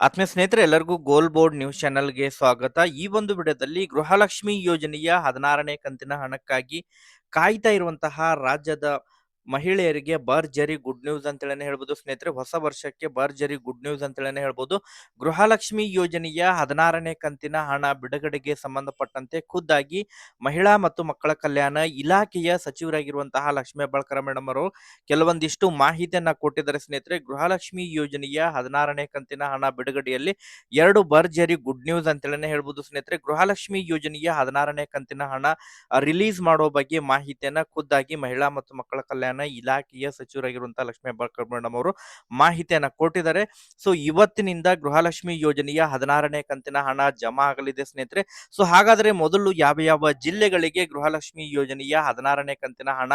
ಆತ್ಮೀಯ ಸ್ನೇಹಿತರೆ, ಎಲ್ಲರಿಗೂ ಗೋಲ್ ಬೋರ್ಡ್ ನ್ಯೂಸ್ ಚಾನೆಲ್ಗೆ ಸ್ವಾಗತ. ಈ ಒಂದು ವಿಡಿಯೋದಲ್ಲಿ ಗೃಹಲಕ್ಷ್ಮಿ ಯೋಜನೆಯ ಹದಿನಾರನೇ ಕಂತಿನ ಹಣಕ್ಕಾಗಿ ಕಾಯ್ತಾ ಇರುವಂತಹ ರಾಜ್ಯದ ಮಹಿಳೆಯರಿಗೆ ಭರ್ಜರಿ ಗುಡ್ ನ್ಯೂಸ್ ಅಂತೇಳಿ ಹೇಳ್ಬೋದು. ಸ್ನೇಹಿತರೆ, ಹೊಸ ವರ್ಷಕ್ಕೆ ಭರ್ಜರಿ ಗುಡ್ ನ್ಯೂಸ್ ಅಂತೇಳಿ ಹೇಳ್ಬೋದು. ಗೃಹಲಕ್ಷ್ಮಿ ಯೋಜನೆಯ ಹದಿನಾರನೇ ಕಂತಿನ ಹಣ ಬಿಡುಗಡೆಗೆ ಸಂಬಂಧಪಟ್ಟಂತೆ ಖುದ್ದಾಗಿ ಮಹಿಳಾ ಮತ್ತು ಮಕ್ಕಳ ಕಲ್ಯಾಣ ಇಲಾಖೆಯ ಸಚಿವರಾಗಿರುವಂತಹ ಲಕ್ಷ್ಮೀ ಹೆಬ್ಬಾಳ್ಕರ ಮೇಡಮ್ ಅವರು ಕೆಲವೊಂದಿಷ್ಟು ಮಾಹಿತಿಯನ್ನ ಕೊಟ್ಟಿದ್ದಾರೆ. ಸ್ನೇಹಿತರೆ, ಗೃಹಲಕ್ಷ್ಮಿ ಯೋಜನೆಯ ಹದಿನಾರನೇ ಕಂತಿನ ಹಣ ಬಿಡುಗಡೆಯಲ್ಲಿ ಎರಡು ಭರ್ಜರಿ ಗುಡ್ ನ್ಯೂಸ್ ಅಂತೇಳಿ ಹೇಳ್ಬೋದು. ಸ್ನೇಹಿತರೆ, ಗೃಹಲಕ್ಷ್ಮಿ ಯೋಜನೆಯ ಹದಿನಾರನೇ ಕಂತಿನ ಹಣ ರಿಲೀಸ್ ಮಾಡುವ ಬಗ್ಗೆ ಮಾಹಿತಿಯನ್ನ ಖುದ್ದಾಗಿ ಮಹಿಳಾ ಮತ್ತು ಮಕ್ಕಳ ಕಲ್ಯಾಣ ಇಲಾಖೆಯ ಸಚಿವರಾಗಿರುವಂತಹ ಲಕ್ಷ್ಮೀ ಹೆಬ್ಬಾಳ್ಕರ್ ಮೇಡಮ್ ಅವರು ಮಾಹಿತಿಯನ್ನ ಕೊಟ್ಟಿದ್ದಾರೆ. ಸೊ, ಇವತ್ತಿನಿಂದ ಗೃಹಲಕ್ಷ್ಮಿ ಯೋಜನೆಯ ಹದಿನಾರನೇ ಕಂತಿನ ಹಣ ಜಮಾ ಆಗಲಿದೆ ಸ್ನೇಹಿತರೆ. ಸೊ, ಹಾಗಾದ್ರೆ ಮೊದಲು ಯಾವ ಯಾವ ಜಿಲ್ಲೆಗಳಿಗೆ ಗೃಹಲಕ್ಷ್ಮಿ ಯೋಜನೆಯ ಹದಿನಾರನೇ ಕಂತಿನ ಹಣ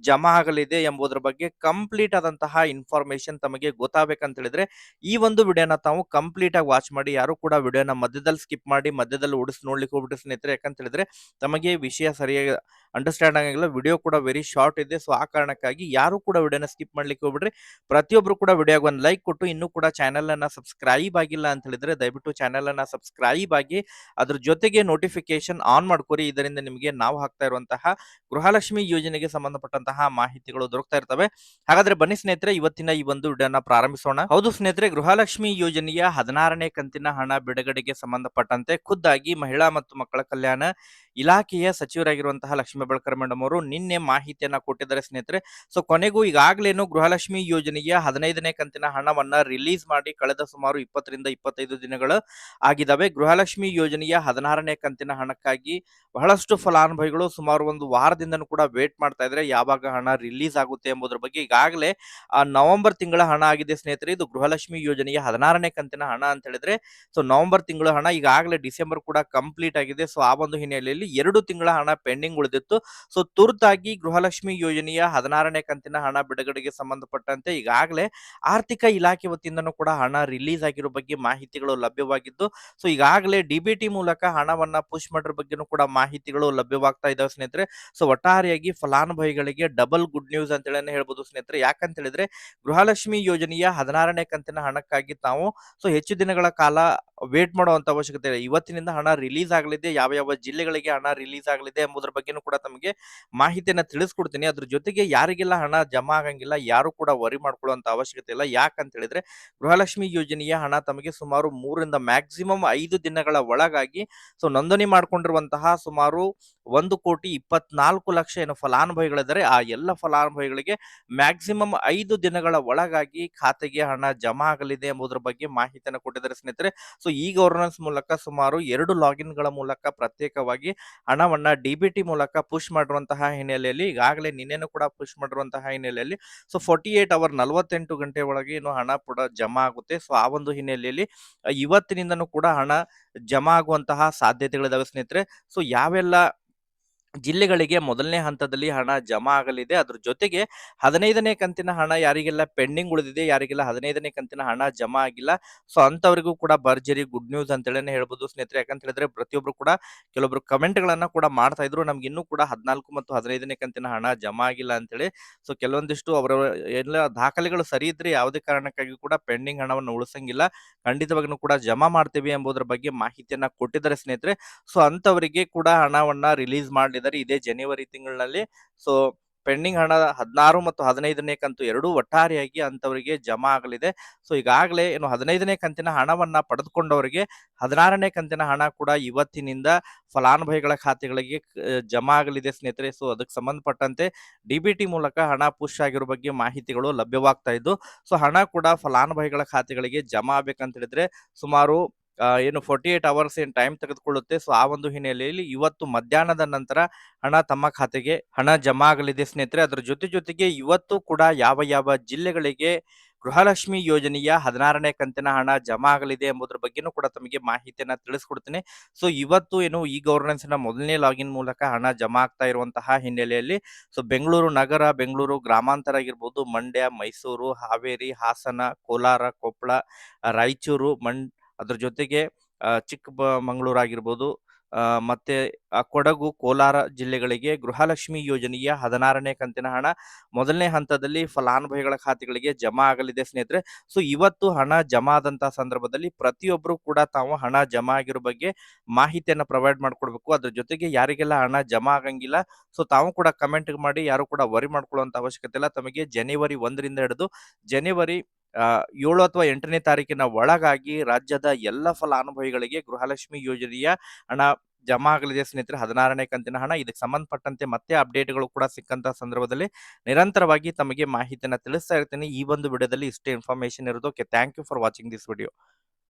ಜಮಾ ಆಗಲಿದೆ ಎಂಬುದರ ಬಗ್ಗೆ ಕಂಪ್ಲೀಟ್ ಆದಂತಹ ಇನ್ಫಾರ್ಮೇಶನ್ ತಮಗೆ ಗೊತ್ತಾಗಬೇಕಂತ ಹೇಳಿದ್ರೆ, ಈ ಒಂದು ವಿಡಿಯೋನ ತಾವು ಕಂಪ್ಲೀಟ್ ಆಗಿ ವಾಚ್ ಮಾಡಿ, ಯಾರು ಕೂಡ ವಿಡಿಯೋನ ಮಧ್ಯದಲ್ಲಿ ಸ್ಕಿಪ್ ಮಾಡಿ, ಮಧ್ಯದಲ್ಲಿ ಓಡಿಸ್ ನೋಡ್ಲಿಕ್ಕೆ ಹೋಗ್ಬಿಟ್ಟು ಸ್ನೇಹಿತರೆ ಯಾಕಂತ ಹೇಳಿದ್ರೆ, ತಮಗೆ ವಿಷಯ ಸರಿಯಾಗಿ ಅಂಡರ್ಸ್ಟ್ಯಾಂಡ್ ಆಗಿಲ್ಲ ವಿಡಿಯೋ ಕೂಡ ವೆರಿ ಶಾರ್ಟ್ ಇದೆ. ಸೊ, ಆ ಕಾರಣಕ್ಕಾಗಿ ಯಾರು ಕೂಡ ವಿಡಿಯೋನ ಸ್ಕಿಪ್ ಮಾಡ್ಲಿಕ್ಕೆ ಹೋಗ್ಬಿಡ್ರಿ. ಪ್ರತಿಯೊಬ್ರು ಕೂಡ ವಿಡಿಯೋಗೆ ಒಂದು ಲೈಕ್ ಕೊಟ್ಟು ಇನ್ನೂ ಕೂಡ ಚಾನೆಲ್ ಅನ್ನ ಸಬ್ಸ್ಕ್ರೈಬ್ ಆಗಿಲ್ಲ ಅಂತ ಹೇಳಿದ್ರೆ ದಯವಿಟ್ಟು ಚಾನೆಲ್ ಅನ್ನ ಸಬ್ಸ್ಕ್ರೈಬ್ ಆಗಿ ಅದ್ರ ಜೊತೆಗೆ ನೋಟಿಫಿಕೇಶನ್ ಆನ್ ಮಾಡ್ಕೊರಿ. ಇದರಿಂದ ನಿಮಗೆ ನಾವು ಹಾಕ್ತಾ ಇರುವಂತಹ ಗೃಹಲಕ್ಷ್ಮಿ ಯೋಜನೆಗೆ ಸಂಬಂಧಪಟ್ಟಂತಹ ಮಾಹಿತಿಗಳು ದೊರಕ್ತಾ ಇರ್ತವೆ. ಹಾಗಾದ್ರೆ ಬನ್ನಿ ಸ್ನೇಹಿತರೆ, ಇವತ್ತಿನ ಈ ಒಂದು ವಿಡಿಯೋನ ಪ್ರಾರಂಭಿಸೋಣ. ಹೌದು ಸ್ನೇಹಿತರೆ, ಗೃಹಲಕ್ಷ್ಮಿ ಯೋಜನೆಯ ಹದಿನಾರನೇ ಕಂತಿನ ಹಣ ಬಿಡುಗಡೆಗೆ ಸಂಬಂಧಪಟ್ಟಂತೆ ಖುದ್ದಾಗಿ ಮಹಿಳಾ ಮತ್ತು ಮಕ್ಕಳ ಕಲ್ಯಾಣ ಇಲಾಖೆಯ ಸಚಿವರಾಗಿರುವಂತಹ ಲಕ್ಷ್ಮೀ ಬೆಳಕರ್ ಮೇಡಮ್ ಅವರು ನಿನ್ನೆ ಮಾಹಿತಿಯನ್ನ ಕೊಟ್ಟಿದ್ದಾರೆ ಸ್ನೇಹಿತರೆ. ಸೊ, ಕೊನೆಗೂ ಈಗಾಗಲೇನು ಗೃಹಲಕ್ಷ್ಮಿ ಯೋಜನೆಯ ಹದಿನೈದನೇ ಕಂತಿನ ಹಣವನ್ನ ರಿಲೀಸ್ ಮಾಡಿ ಕಳೆದ ಸುಮಾರು ಇಪ್ಪತ್ತರಿಂದ ಇಪ್ಪತ್ತೈದು ದಿನಗಳು ಆಗಿದ್ದಾವೆ. ಗೃಹಲಕ್ಷ್ಮಿ ಯೋಜನೆಯ ಹದಿನಾರನೇ ಕಂತಿನ ಹಣಕ್ಕಾಗಿ ಬಹಳಷ್ಟು ಫಲಾನುಭವಿಗಳು ಸುಮಾರು ಒಂದು ವಾರದಿಂದ ಕೂಡ ವೇಟ್ ಮಾಡ್ತಾ ಇದ್ರೆ ಯಾವಾಗ ಹಣ ರಿಲೀಸ್ ಆಗುತ್ತೆ ಎಂಬುದರ ಬಗ್ಗೆ ಈಗಾಗಲೇ ನವೆಂಬರ್ ತಿಂಗಳ ಹಣ ಆಗಿದೆ ಸ್ನೇಹಿತರೆ. ಇದು ಗೃಹಲಕ್ಷ್ಮಿ ಯೋಜನೆಯ ಹದಿನಾರನೇ ಕಂತಿನ ಹಣ ಅಂತ ಹೇಳಿದ್ರೆ, ಸೊ, ನವೆಂಬರ್ ತಿಂಗಳ ಹಣ ಈಗಾಗಲೇ ಡಿಸೆಂಬರ್ ಕೂಡ ಕಂಪ್ಲೀಟ್ ಆಗಿದೆ. ಸೊ, ಆ ಒಂದು ಹಿನ್ನೆಲೆಯಲ್ಲಿ ಎರಡು ತಿಂಗಳ ಹಣ ಪೆಂಡಿಂಗ್ ಉಳಿದಿತ್ತು. ಸೊ, ತುರ್ತಾಗಿ ಗೃಹಲಕ್ಷ್ಮಿ ಯೋಜನೆಯ ಹದಿನಾರನೇ ಕಂತಿನ ಹಣ ಬಿಡುಗಡೆಗೆ ಸಂಬಂಧಪಟ್ಟಂತೆ ಈಗಾಗಲೇ ಆರ್ಥಿಕ ಇಲಾಖೆ ವತಿಯಿಂದನೂ ಕೂಡ ಹಣ ರಿಲೀಸ್ ಆಗಿರೋ ಬಗ್ಗೆ ಮಾಹಿತಿಗಳು ಲಭ್ಯವಾಗಿದ್ದು, ಸೊ, ಈಗಾಗಲೇ ಡಿಬಿಟಿ ಮೂಲಕ ಹಣವನ್ನ ಪುಷ್ ಮಾಡಿರೋ ಬಗ್ಗೆನೂ ಕೂಡ ಮಾಹಿತಿಗಳು ಲಭ್ಯವಾಗ್ತಾ ಇದಾವೆ ಸ್ನೇಹಿತರೆ. ಸೊ, ಒಟ್ಟಾರೆಯಾಗಿ ಫಲಾನುಭವಿಗಳಿಗೆ ಡಬಲ್ ಗುಡ್ ನ್ಯೂಸ್ ಅಂತ ಹೇಳಿ ಹೇಳ್ಬೋದು ಸ್ನೇಹಿತರೆ. ಯಾಕಂತ ಹೇಳಿದ್ರೆ ಗೃಹಲಕ್ಷ್ಮಿ ಯೋಜನೆಯ ಹದಿನಾರನೇ ಕಂತಿನ ಹಣಕ್ಕಾಗಿ ತಾವು, ಸೊ, ಹೆಚ್ಚು ದಿನಗಳ ಕಾಲ ವೇಟ್ ಮಾಡುವಂತ ಅವಶ್ಯಕತೆ ಇಲ್ಲ. ಇವತ್ತಿನಿಂದ ಹಣ ರಿಲೀಸ್ ಆಗಲಿದೆ. ಯಾವ ಯಾವ ಜಿಲ್ಲೆಗಳಿಗೆ ಹಣ ರಿಲೀಸ್ ಆಗಲಿದೆ ಎಂಬುದರ ಬಗ್ಗೆನೂ ಕೂಡ ತಮಗೆ ಮಾಹಿತಿಯನ್ನ ತಿಳಿಸ್ಕೊಡ್ತೀನಿ. ಅದ್ರ ಜೊತೆಗೆ ಯಾರಿಗೆಲ್ಲ ಹಣ ಜಮಾ ಆಗಂಗಿಲ್ಲ, ಯಾರು ಕೂಡ ವರಿ ಮಾಡ್ಕೊಳ್ಳುವಂತ ಅವಶ್ಯಕತೆ ಇಲ್ಲ. ಯಾಕಂತ ಹೇಳಿದ್ರೆ ಗೃಹಲಕ್ಷ್ಮಿ ಯೋಜನೆಯ ಹಣ ತಮಗೆ ಸುಮಾರು ಮೂರರಿಂದ ಮ್ಯಾಕ್ಸಿಮಮ್ ಐದು ದಿನಗಳ ಒಳಗಾಗಿ ಸೊ ನೋಂದಣಿ ಮಾಡಿಕೊಂಡಿರುವಂತಹ ಸುಮಾರು ಒಂದು ಕೋಟಿ ಇಪ್ಪತ್ನಾಲ್ಕು ಲಕ್ಷ ಏನು ಫಲಾನುಭವಿಗಳಿದ್ದಾರೆ. ಆ ಎಲ್ಲ ಫಲಾನುಭವಿಗಳಿಗೆ ಮ್ಯಾಕ್ಸಿಮಮ್ ಐದು ದಿನಗಳ ಒಳಗಾಗಿ ಖಾತೆಗೆ ಹಣ ಜಮಾ ಆಗಲಿದೆ ಎಂಬುದರ ಬಗ್ಗೆ ಮಾಹಿತಿಯನ್ನು ಕೊಟ್ಟಿದ್ದಾರೆ ಸ್ನೇಹಿತರೆ. ಸೊ ಈ ಗವರ್ನೆನ್ಸ್ ಮೂಲಕ ಸುಮಾರು ಎರಡು ಲಾಗಿನ್ಗಳ ಮೂಲಕ ಪ್ರತ್ಯೇಕವಾಗಿ ಹಣವನ್ನ ಡಿಬಿಟಿ ಮೂಲಕ ಪುಷ್ ಮಾಡಿರುವಂತಹ ಹಿನ್ನೆಲೆಯಲ್ಲಿ, ಈಗಾಗಲೇ ನಿನ್ನೆನೂ ಕೂಡ ಪುಷ್ ಮಾಡಿರುವಂತಹ ಹಿನ್ನೆಲೆಯಲ್ಲಿ, ಸೊ ಫೋರ್ಟಿ ಏಟ್ ಅವರ್ ನಲವತ್ತೆಂಟು ಗಂಟೆ ಒಳಗೆ ಏನು ಹಣ ಕೂಡ ಜಮಾ ಆಗುತ್ತೆ. ಸೊ, ಆ ಒಂದು ಹಿನ್ನೆಲೆಯಲ್ಲಿ ಇವತ್ತಿನಿಂದನೂ ಕೂಡ ಹಣ ಜಮಾ ಆಗುವಂತಹ ಸಾಧ್ಯತೆಗಳಿದಾವೆ ಸ್ನೇಹಿತರೆ. ಸೊ, ಯಾವೆಲ್ಲ ಜಿಲ್ಲೆಗಳಿಗೆ ಮೊದಲನೇ ಹಂತದಲ್ಲಿ ಹಣ ಜಮಾ ಆಗಲಿದೆ. ಅದ್ರ ಜೊತೆಗೆ ಹದಿನೈದನೇ ಕಂತಿನ ಹಣ ಯಾರಿಗೆಲ್ಲ ಪೆಂಡಿಂಗ್ ಉಳಿದಿದೆ, ಯಾರಿಗೆಲ್ಲ ಹದಿನೈದನೇ ಕಂತಿನ ಹಣ ಜಮಾ ಆಗಿಲ್ಲ. ಸೊ ಅಂತವರಿಗೂ ಕೂಡ ಭರ್ಜರಿ, ಗುಡ್ ನ್ಯೂಸ್ ಅಂತೇಳಿ ಹೇಳ್ಬೋದು ಸ್ನೇಹಿತರೆ. ಯಾಕಂತ ಹೇಳಿದ್ರೆ ಪ್ರತಿಯೊಬ್ರು ಕೂಡ ಕೆಲವೊಬ್ರು ಕಮೆಂಟ್ ಗಳನ್ನ ಕೂಡ ಮಾಡ್ತಾ ಇದ್ರು. ನಮ್ಗೆ ಇನ್ನೂ ಕೂಡ ಹದಿನಾಲ್ಕು ಮತ್ತು ಹದಿನೈದನೇ ಕಂತಿನ ಹಣ ಜಮಾ ಆಗಿಲ್ಲ ಅಂತೇಳಿ. ಸೊ, ಕೆಲವೊಂದಿಷ್ಟು ಅವರ ಎಲ್ಲ ದಾಖಲೆಗಳು ಸರಿ ಇದ್ರೆ ಯಾವುದೇ ಕಾರಣಕ್ಕಾಗಿ ಕೂಡ ಪೆಂಡಿಂಗ್ ಹಣವನ್ನು ಉಳಿಸಂಗಿಲ್ಲ. ಖಂಡಿತವಾಗ್ಲೂ ಕೂಡ ಜಮಾ ಮಾಡ್ತೀವಿ ಎಂಬುದರ ಬಗ್ಗೆ ಮಾಹಿತಿಯನ್ನ ಕೊಟ್ಟಿದ್ದಾರೆ ಸ್ನೇಹಿತರೆ. ಸೊ ಅಂತವರಿಗೆ ಕೂಡ ಹಣವನ್ನ ರಿಲೀಸ್ ಮಾಡಲಿದ್ದಾರೆ ಇದೇ ಜನವರಿ ತಿಂಗಳಿನಲ್ಲಿ ಸೊ ಪೆಂಡಿಂಗ್ ಹಣ ಹದಿನಾರು ಮತ್ತು ಹದಿನೈದನೇ ಕಂತು ಎರಡೂ ಒಟ್ಟಾರೆಯಾಗಿ ಅಂತವರಿಗೆ ಜಮಾ ಆಗಲಿದೆ. ಸೊ ಈಗಾಗಲೇ ಏನು ಹದಿನೈದನೇ ಕಂತಿನ ಹಣವನ್ನ ಪಡೆದುಕೊಂಡವರಿಗೆ ಹದಿನಾರನೇ ಕಂತಿನ ಹಣ ಕೂಡ ಇವತ್ತಿನಿಂದ ಫಲಾನುಭವಿಗಳ ಖಾತೆಗಳಿಗೆ ಜಮಾ ಆಗಲಿದೆ ಸ್ನೇಹಿತರೆ. ಸೊ ಅದಕ್ಕೆ ಸಂಬಂಧಪಟ್ಟಂತೆ ಡಿಬಿಟಿ ಮೂಲಕ ಹಣ ಪುಷ್ ಆಗಿರೋ ಬಗ್ಗೆ ಮಾಹಿತಿಗಳು ಲಭ್ಯವಾಗ್ತಾ ಇದ್ದು, ಸೊ, ಹಣ ಕೂಡ ಫಲಾನುಭವಿಗಳ ಖಾತೆಗಳಿಗೆ ಜಮಾ ಆಗ್ಬೇಕಂತ ಹೇಳಿದ್ರೆ ಸುಮಾರು ಏನು ಫೋರ್ಟಿ ಏಟ್ ಅವರ್ಸ್ ಏನು ಟೈಮ್ ತೆಗೆದುಕೊಳ್ಳುತ್ತೆ. ಸೊ ಆ ಒಂದು ಹಿನ್ನೆಲೆಯಲ್ಲಿ ಇವತ್ತು ಮಧ್ಯಾಹ್ನದ ನಂತರ ಹಣ ತಮ್ಮ ಖಾತೆಗೆ, ಹಣ ಜಮಾ ಆಗಲಿದೆ ಸ್ನೇಹಿತರೆ. ಅದರ ಜೊತೆ ಜೊತೆಗೆ ಇವತ್ತು ಕೂಡ ಯಾವ ಯಾವ ಜಿಲ್ಲೆಗಳಿಗೆ ಗೃಹಲಕ್ಷ್ಮಿ ಯೋಜನೆಯ ಹದಿನಾರನೇ ಕಂತಿನ ಹಣ ಜಮಾ ಆಗಲಿದೆ ಎಂಬುದರ ಬಗ್ಗೆನೂ ಕೂಡ ತಮಗೆ ಮಾಹಿತಿಯನ್ನು ತಿಳಿಸ್ಕೊಡ್ತೀನಿ. ಸೊ ಇವತ್ತು ಏನು ಈ ಗವರ್ನೆನ್ಸ್ ಮೊದಲನೇ ಲಾಗಿನ್ ಮೂಲಕ ಹಣ ಜಮಾ ಆಗ್ತಾ ಇರುವಂತಹ ಹಿನ್ನೆಲೆಯಲ್ಲಿ ಸೊ ಬೆಂಗಳೂರು ನಗರ, ಬೆಂಗಳೂರು ಗ್ರಾಮಾಂತರ ಆಗಿರ್ಬೋದು, ಮಂಡ್ಯ, ಮೈಸೂರು, ಹಾವೇರಿ, ಹಾಸನ, ಕೋಲಾರ, ಕೊಪ್ಪಳ, ರಾಯಚೂರು, ಮಂಡ್ ಅದ್ರ ಜೊತೆಗೆ ಆ, ಚಿಕ್ಕಮಗಳೂರು ಆಗಿರ್ಬೋದು ಮತ್ತೆ ಕೊಡಗು ಕೋಲಾರ ಜಿಲ್ಲೆಗಳಿಗೆ ಗೃಹಲಕ್ಷ್ಮಿ ಯೋಜನೆಯ ಹದಿನಾರನೇ ಕಂತಿನ ಹಣ ಮೊದಲನೇ ಹಂತದಲ್ಲಿ ಫಲಾನುಭವಿಗಳ ಖಾತೆಗಳಿಗೆ ಜಮಾ ಆಗಲಿದೆ ಸ್ನೇಹಿತರೆ. ಸೊ ಇವತ್ತು ಹಣ ಜಮಾ ಆದಂತಹ ಸಂದರ್ಭದಲ್ಲಿ ಪ್ರತಿಯೊಬ್ಬರು ಕೂಡ ತಾವು ಹಣ ಜಮಾ ಆಗಿರೋ ಬಗ್ಗೆ ಮಾಹಿತಿಯನ್ನು ಪ್ರೊವೈಡ್ ಮಾಡ್ಕೊಡ್ಬೇಕು. ಅದ್ರ ಜೊತೆಗೆ ಯಾರಿಗೆಲ್ಲ ಹಣ ಜಮಾ ಆಗಂಗಿಲ್ಲ ಸೊ ತಾವು ಕೂಡ ಕಮೆಂಟ್ ಮಾಡಿ ಯಾರು ಕೂಡ ವರಿ ಮಾಡ್ಕೊಳ್ಳುವಂತ ಅವಶ್ಯಕತೆ ಇಲ್ಲ. ತಮಗೆ ಜನವರಿ ಒಂದರಿಂದ ಹಿಡಿದು ಜನವರಿ ಏಳು ಅಥವಾ ಎಂಟನೇ ತಾರೀಕಿನ ಒಳಗಾಗಿ ರಾಜ್ಯದ ಎಲ್ಲ ಫಲಾನುಭವಿಗಳಿಗೆ ಗೃಹಲಕ್ಷ್ಮಿ ಯೋಜನೆಯ ಹಣ ಜಮಾ ಆಗಲಿದೆ ಸ್ನೇಹಿತರೆ. ಹದಿನಾರನೇ ಕಂತಿನ ಹಣ. ಇದಕ್ಕೆ ಸಂಬಂಧಪಟ್ಟಂತೆ ಮತ್ತೆ ಅಪ್ಡೇಟ್ಗಳು ಕೂಡ ಸಿಕ್ಕಂತಹ ಸಂದರ್ಭದಲ್ಲಿ ನಿರಂತರವಾಗಿ ತಮಗೆ ಮಾಹಿತಿಯನ್ನು ತಿಳಿಸ್ತಾ ಇರ್ತೀನಿ. ಈ ಒಂದು ವಿಡಿಯೋದಲ್ಲಿ ಇಷ್ಟೇ ಇನ್ಫಾರ್ಮೇಶನ್ ಇರೋದು. Okay thank you for watching this video